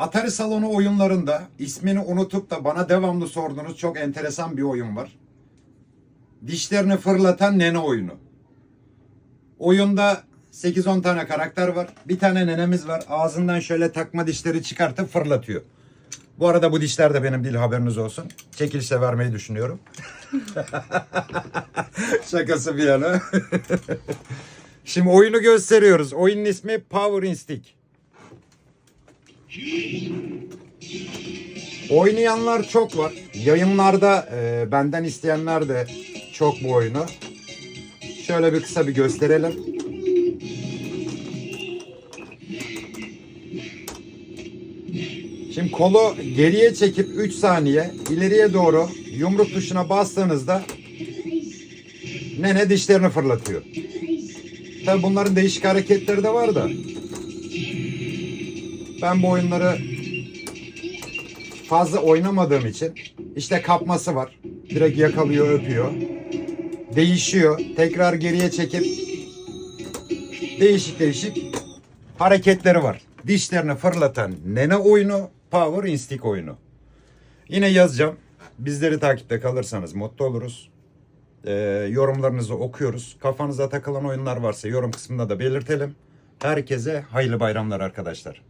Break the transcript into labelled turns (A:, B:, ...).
A: Atari salonu oyunlarında ismini unutup da bana devamlı sorduğunuz çok enteresan bir oyun var. Dişlerini fırlatan nene oyunu. Oyunda 8-10 tane karakter var. Bir tane nenemiz var. Ağzından şöyle takma dişleri çıkartıp fırlatıyor. Bu arada bu dişler de benim değil haberiniz olsun. Çekilişe vermeyi düşünüyorum. Şakası bir yana. Şimdi oyunu gösteriyoruz. Oyunun ismi Power Instinct. Oynayanlar çok var. Yayınlarda e, benden isteyenler de çok bu oyunu. Şöyle bir kısa bir gösterelim. Şimdi kolu geriye çekip 3 saniye ileriye doğru yumruk tuşuna bastığınızda nene dişlerini fırlatıyor. Tabi bunların değişik hareketleri de var da. Ben bu oyunları fazla oynamadığım için işte kapması var. Direkt yakalıyor, öpüyor. Değişiyor. Tekrar geriye çekip değişik değişik hareketleri var. Dişlerini fırlatan nene oyunu, Power Instinct oyunu. Yine yazacağım. Bizleri takipte kalırsanız mutlu oluruz. Ee, yorumlarınızı okuyoruz. Kafanıza takılan oyunlar varsa yorum kısmında da belirtelim. Herkese hayırlı bayramlar arkadaşlar.